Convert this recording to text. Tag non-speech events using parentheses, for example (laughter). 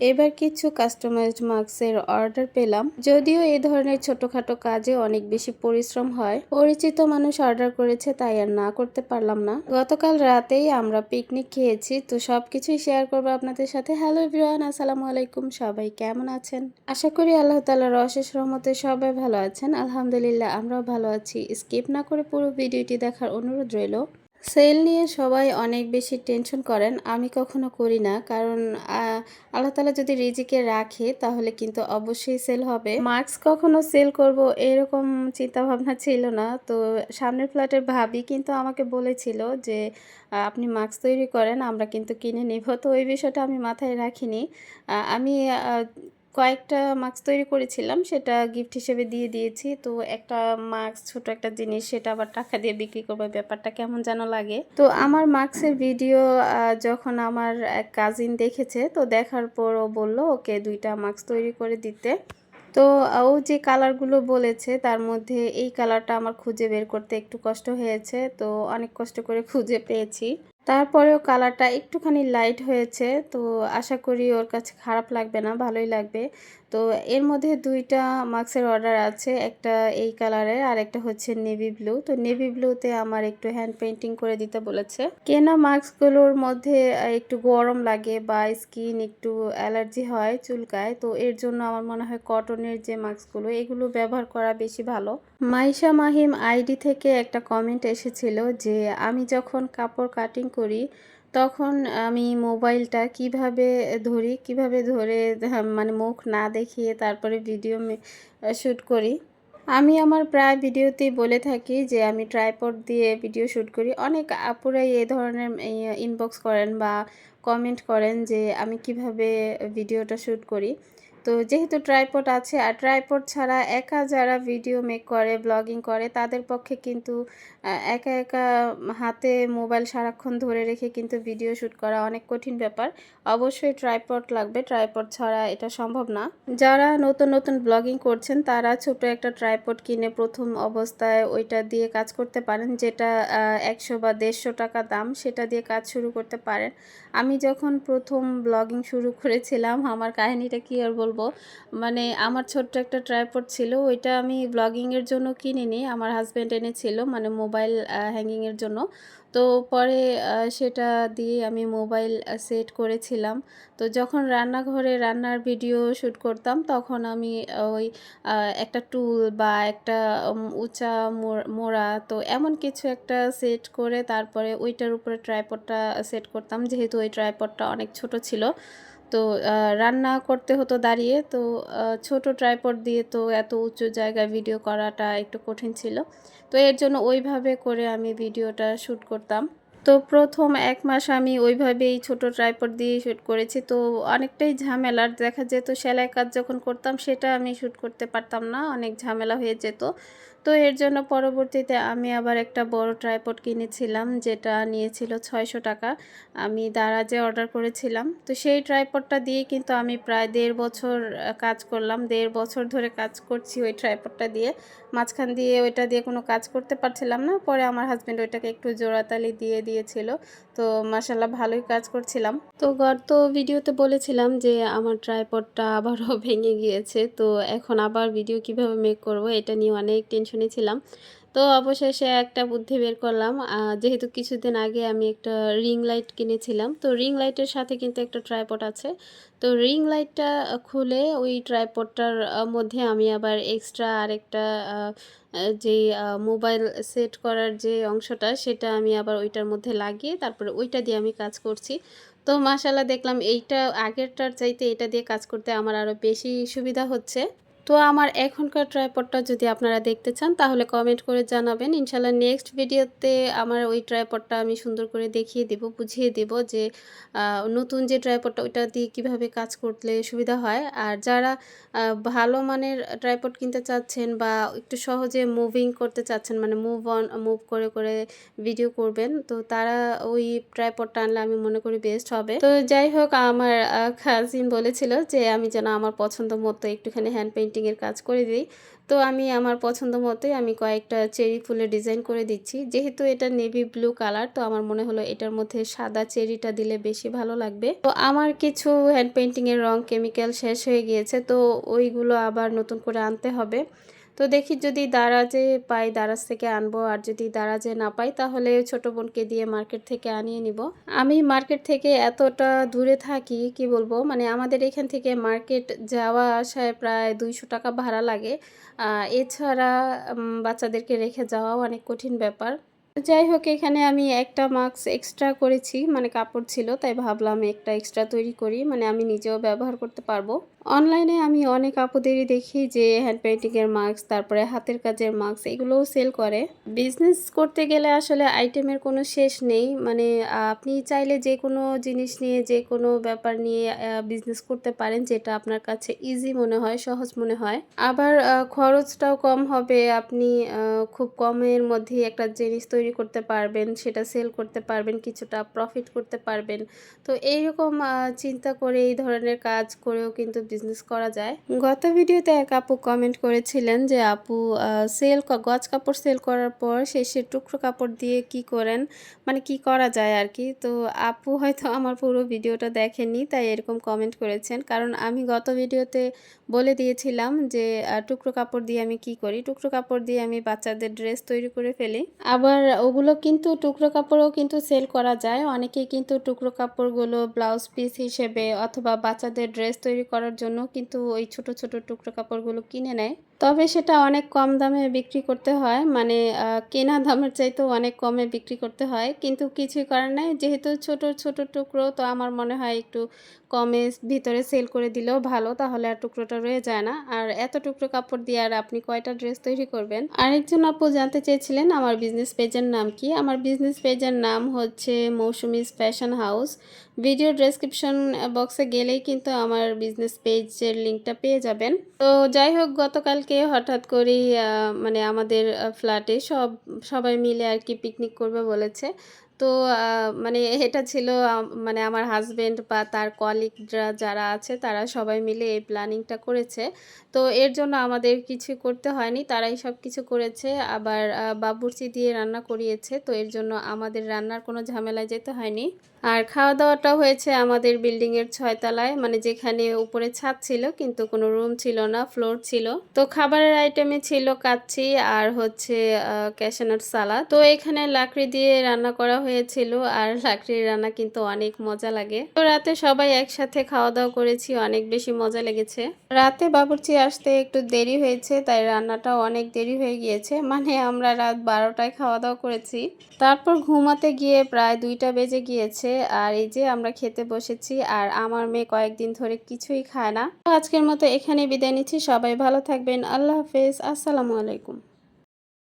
এবার কিছু কাস্টমাইজড মাস্কের অর্ডার পেলাম। যদিও এই ধরনের ছোটখাটো কাজে অনেক বেশি পরিশ্রম হয়। পরিচিত মানুষ অর্ডার করেছে, তাই আর না করতে পারলাম না। গতকাল রাতেই আমরা পিকনিক খেয়েছি, তো সবকিছুই শেয়ার করব আপনাদের সাথে। হ্যালো এভরিওয়ান আসসালামু আলাইকুম, সবাই কেমন আছেন? আশা করি আল্লাহ তালার অশেষ রহমতে সবাই ভালো আছেন। আলহামদুলিল্লাহ, আমরাও ভালো আছি। স্কিপ না করে পুরো ভিডিওটি দেখার অনুরোধ রইল। সেল নিয়ে সবাই অনেক বেশি টেনশন করেন, আমি কখনো করি না। কারণ আল্লাহ তালা যদি রিজিকে রাখে, তাহলে কিন্তু অবশ্যই সেল হবে। মাস্ক কখনো সেল করব এরকম চিন্তা ভাবনা ছিল না। তো সামনের ফ্ল্যাটের ভাবি কিন্তু আমাকে বলেছিল যে আপনি মাস্ক তৈরি করেন, আমরা কিন্তু কিনে নিব। তো ওই বিষয়টা আমি মাথায় রাখিনি। আমি কয়েকটা মাস্ক তৈরি করেছিলাম, সেটা গিফট হিসেবে দিয়ে দিয়েছি। তো একটা মাস্ক, ছোট একটা জিনিস, সেটা আবার টাকা দিয়ে বিক্রি করবে, ব্যাপারটা কেমন যেন লাগে। তো আমার মাস্কের ভিডিও যখন আমার এক কাজিন দেখেছে, তো দেখার পর ও বলল, ওকে, দুইটা মাস্ক তৈরি করে দিতে। তো ও যে কালারগুলো বলেছে, তার মধ্যে এই কালারটা আমার খুঁজে বের করতে একটু কষ্ট হয়েছে। তো অনেক কষ্ট করে খুঁজে পেয়েছি। তারপরেও কালারটা একটুখানি লাইট হয়েছে, তো আশা করি ওর কাছে খারাপ লাগবে না, ভালোই লাগবে। তো এর মধ্যে দুইটা মাস্কের অর্ডার আছে, একটা এই কালারের আর একটা হচ্ছে নেভি ব্লু তো নেভি ব্লুতে আমার একটু হ্যান্ড পেন্টিং করে দিতে বলেছে। কেনা মাস্কগুলোর মধ্যে একটু গরম লাগে বা স্কিন একটু অ্যালার্জি হয় চুলকায়, তো এর জন্য আমার মনে হয় কটনের যে মাস্কগুলো এগুলো ব্যবহার করা বেশি ভালো। মাইশা মাহিম আইডি থেকে একটা কমেন্ট এসেছিল যে, আমি যখন কাপড় কাটিং করি, তখন আমি মোবাইলটা কীভাবে ধরি, কীভাবে ধরে মানে মুখ না দেখিয়ে তারপরে ভিডিও শ্যুট করি। আমি আমার প্রায় ভিডিওতেই বলে থাকি যে, আমি ট্রাইপড দিয়ে ভিডিও শ্যুট করি। অনেক আপুরাই এ ধরনের ইনবক্স করেন বা কমেন্ট করেন যে, আমি কীভাবে ভিডিওটা শ্যুট করি? তো যেহেতু ট্রাইপড আছে, আর ট্রাইপড ছাড়া একা যারা ভিডিও মেক করে, ব্লগিং করে, তাদের পক্ষে কিন্তু একা একা হাতে মোবাইল সারাক্ষণ ধরে রেখে কিন্তু ভিডিও শ্যুট করা অনেক কঠিন ব্যাপার। অবশ্যই ট্রাইপড লাগবে, ট্রাইপড ছাড়া এটা সম্ভব না। যারা নতুন নতুন ব্লগিং করছেন, তারা ছোট একটা ট্রাইপড কিনে প্রথম অবস্থায় ওইটা দিয়ে কাজ করতে পারেন, যেটা একশো বা দেড়শো টাকা দাম, সেটা দিয়ে কাজ শুরু করতে পারেন। আমি যখন প্রথম ব্লগিং শুরু করেছিলাম, আমার কাহিনীটা কি আর বলব? মানে আমার ছোট্ট একটা ট্রাইপড ছিল, ওইটা আমি ব্লগিংয়ের জন্য কিনিনি, আমার হাজব্যান্ড এনেছিল মানে মোবাইল হ্যাঙ্গিংয়ের জন্য। তো পরে সেটা দিয়ে আমি মোবাইল সেট করেছিলাম। তো যখন রান্নাঘরে রান্নার ভিডিও শ্যুট করতাম, তখন আমি ওই একটা টুল বা একটা উঁচা মোড়া, তো এমন কিছু একটা সেট করে তারপরে ওইটার উপরে ট্রাইপডটা সেট করতাম। যেহেতু ওই ট্রাইপডটা অনেক ছোট ছিল তো রান্না করতে হতো দাঁড়িয়ে। তো ছোট ট্রাইপড দিয়ে তো এত উঁচু জায়গায় ভিডিও করাটা একটু কঠিন ছিল। তো এর জন্য ওইভাবে করে আমি ভিডিওটা শ্যুট করতাম। তো প্রথম এক মাস আমি ওইভাবেই ছোট ট্রাইপড দিয়ে শ্যুট করেছি। তো অনেকটাই ঝামেলার দেখা যেত সেলাই কাজ যখন করতাম সেটা আমি শ্যুট করতে পারতাম না, অনেক ঝামেলা হয়ে যেত। তো এর জন্য পরবর্তীতে আমি আবার একটা বড় ট্রাইপড কিনেছিলাম, যেটা নিয়েছিল ছয়শো টাকা। আমি দারাজে অর্ডার করেছিলাম। তো সেই ট্রাইপডটা দিয়ে কিন্তু আমি প্রায় দেড় বছর কাজ করলাম। দেড় বছর ধরে কাজ করছি ওই ট্রাইপডটা দিয়ে। মাঝখান দিয়ে ওইটা দিয়ে কোনো কাজ করতে পারছিলাম না। পরে আমার হাজব্যান্ড ওইটাকে একটু জোড়াতালি দিয়ে দিয়েছিল। তো মাসাল্লাহ ভালোই কাজ করছিলাম। তো গত ভিডিওতে বলেছিলাম যে আমার ট্রাইপডটা আবারও (laughs) ভেঙে গিয়েছে। তো এখন আবার ভিডিও কীভাবে মেক করব এটা নিয়ে অনেক টেনশনে ছিলাম। তো অবশেষে একটা বুদ্ধি বের করলাম। যেহেতু কিছুদিন আগে আমি একটা রিং লাইট কিনেছিলাম, তো রিং লাইটের সাথে কিন্তু একটা ট্রাইপড আছে। তো রিং লাইটটা খুলে ওই ট্রাইপডটার মধ্যে আমি আবার এক্সট্রা আরেকটা যে মোবাইল সেট করার যে অংশটা, সেটা আমি আবার ওইটার মধ্যে লাগিয়ে তারপরে ওইটা দিয়ে আমি কাজ করছি। তো মাসাল্লাহ দেখলাম এইটা আগেরটার চাইতে এটা দিয়ে কাজ করতে আমার আরও বেশি সুবিধা হচ্ছে। তো আমার এখনকার ট্রাইপডটা যদি আপনারা দেখতে চান, তাহলে কমেন্ট করে জানাবেন। ইনশাল্লাহ নেক্সট ভিডিওতে আমার ওই ট্রাইপডটা আমি সুন্দর করে দেখিয়ে দেব, বুঝিয়ে দেব যে নতুন যে ট্রাইপডটা ওইটা দিয়ে কীভাবে কাজ করলে সুবিধা হয়। আর যারা ভালো মানের ট্রাইপড কিনতে চাচ্ছেন বা একটু সহজে মুভিং করতে চাচ্ছেন মানে মুভ অন মুভ করে করে ভিডিও করবেন, তো তারা ওই ট্রাইপডটা আনলে আমি মনে করি বেস্ট হবে। তো যাই হোক, আমার কাজিন বলেছিল যে, আমি যেন আমার পছন্দ মতো একটুখানি হ্যান্ড পেন্টিং পেন্টিংয়ের কাজ করে দিই। তো আমি আমার পছন্দ মতোই আমি কয়েকটা চেরি ফুলের ডিজাইন করে দিচ্ছি। যেহেতু এটা নেভি ব্লু কালার, তো আমার মনে হলো এটার মধ্যে সাদা চেরিটা দিলে বেশি ভালো লাগবে। তো আমার কিছু হ্যান্ড পেন্টিংয়ের রং কেমিক্যাল শেষ হয়ে গিয়েছে, তো ওইগুলো আবার নতুন করে আনতে হবে। তো দেখি যদি দারাজে পাই, দারাজ থেকে আনব। আর যদি দারাজে না পাই, তাহলে ছোট বোনকে দিয়ে মার্কেট থেকে আনিয়ে নিব। আমি মার্কেট থেকে এতটা দূরে থাকি, কি বলব? মানে আমাদের এখান থেকে মার্কেট যাওয়া আসায় প্রায় দুইশো টাকা ভাড়া লাগে। এছাড়া বাচ্চাদেরকে রেখে যাওয়াও অনেক কঠিন ব্যাপার। যাই হোক, এখানে আমি একটা মাস্ক এক্সট্রা করেছি। মানে কাপড় ছিল, তাই ভাবলাম একটা এক্সট্রা তৈরি করি। মানে আমি নিজেও ব্যবহার করতে পারব। অনলাইনে আমি অনেক আপুদেরই দেখি যে হ্যান্ড পেন্টিংয়ের মাস্ক তারপরে হাতের কাজের মাস্ক এগুলোও সেল করে। বিজনেস করতে গেলে আসলে আইটেমের কোনো শেষ নেই। মানে আপনি চাইলে যে কোনো জিনিস নিয়ে, যে কোনো ব্যাপার নিয়ে বিজনেস করতে পারেন, যেটা আপনার কাছে ইজি মনে হয়, সহজ মনে হয়। আবার খরচটাও কম হবে। আপনি খুব কমের মধ্যে একটা জিনিস তৈরি করতে পারবেন, সেটা সেল করতে পারবেন, কিছুটা প্রফিট করতে পারবেন। তো এইরকম চিন্তা করে এই ধরনের কাজ করেও কিন্তু বিজনেস করা যায়। গত ভিডিওতে এক আপু কমেন্ট করেছিলেন যে, আপু সেল গজ কাপড় সেল করার পর শেষে টুকরো কাপড় দিয়ে কি করেন? মানে কি করা যায় আর কি? তো আপু হয়তো আমার পুরো ভিডিওটা দেখেনি তাই এরকম কমেন্ট করেছেন। কারণ আমি গত ভিডিওতে বলে দিয়েছিলাম যে টুকরো কাপড় দিয়ে আমি কি করি? টুকরো কাপড় দিয়ে আমি বাচ্চাদের ড্রেস তৈরি করে ফেলি। আবার ওগুলো কিন্তু টুকরো কাপড়ও কিন্তু সেল করা যায়। অনেকেই কিন্তু টুকরো কাপড়গুলো ব্লাউজ পিস হিসেবে অথবা বাচ্চাদের ড্রেস তৈরি করার জন্য কিন্তু ওই ছোট ছোট টুকরো কাপড়গুলো কিনে নেয়। তবে সেটা অনেক কম দামে বিক্রি করতে হয়। মানে কেনা দামের চাইতেও অনেক কমে বিক্রি করতে হয়। কিন্তু কিছুই করার নাই। যেহেতু ছোট ছোট টুকরো, তো আমার মনে হয় একটু কমে ভিতরে সেল করে দিলেও ভালো। তাহলে আর টুকরোটা রয়ে যায় না। আর এত টুকরো কাপড় দিয়ে আর আপনি কয়টা ড্রেস তৈরি করবেন? আরেকজন আপু জানতে চেয়েছিলেন, আমার বিজনেস পেজের নাম কি? আমার বিজনেস পেজের নাম হচ্ছে Mousumi's fashion house. Video description বক্সে গেলেই কিন্তু আমার বিজনেস পেজের লিঙ্কটা পেয়ে যাবেন। তো যাই হোক, গতকালকে হঠাৎ করেই মানে আমাদের ফ্ল্যাটে সব, সবাই মিলে আর কি পিকনিক করবে বলেছে। তো মানে এটা ছিল মানে আমার হাজবেন্ড বা তার কলিগরা যারা আছে, তারা সবাই মিলে এই প্ল্যানিংটা করেছে। তো এর জন্য আমাদের কিছু করতে হয়নি, তারাই সব কিছু করেছে। আবার বাবুর্চি দিয়ে রান্না করিয়েছে, তো এর জন্য আমাদের রান্নার কোনো ঝামেলায় যেতে হয়নি। আর খাওয়া দাওয়াটা হয়েছে আমাদের বিল্ডিংয়ের ছয়তলায় মানে যেখানে উপরে ছাদ ছিল, কিন্তু কোনো রুম ছিল না, ফ্লোর ছিল। তো খাবারের আইটেমে ছিল কাচ্ছি আর হচ্ছে ক্যাশনাট সালাদ। তো এখানে লাকড়ি দিয়ে রান্না করা হয়েছিল, আর লাকড়ির রান্না কিন্তু অনেক মজা লাগে। তো রাতে সবাই একসাথে খাওয়া দাওয়া করেছি, অনেক বেশি মজা লেগেছে। রাতে বাবুর্চি আসতে একটু দেরি হয়েছে, তাই রান্নাটা অনেক দেরি হয়ে গিয়েছে। মানে আমরা রাত বারোটায় খাওয়া দাওয়া করেছি। তারপর ঘুমাতে গিয়ে প্রায় দুইটা বেজে গিয়েছে। আর এই যে আমরা খেতে বসেছি, আর আমার মেয়ে কয়েকদিন ধরে কিছুই খায় না। আজকের মতো এখানে বিদায় নিচ্ছি। সবাই ভালো থাকবেন। আল্লাহ হাফেজ। আসসালামু আলাইকুম।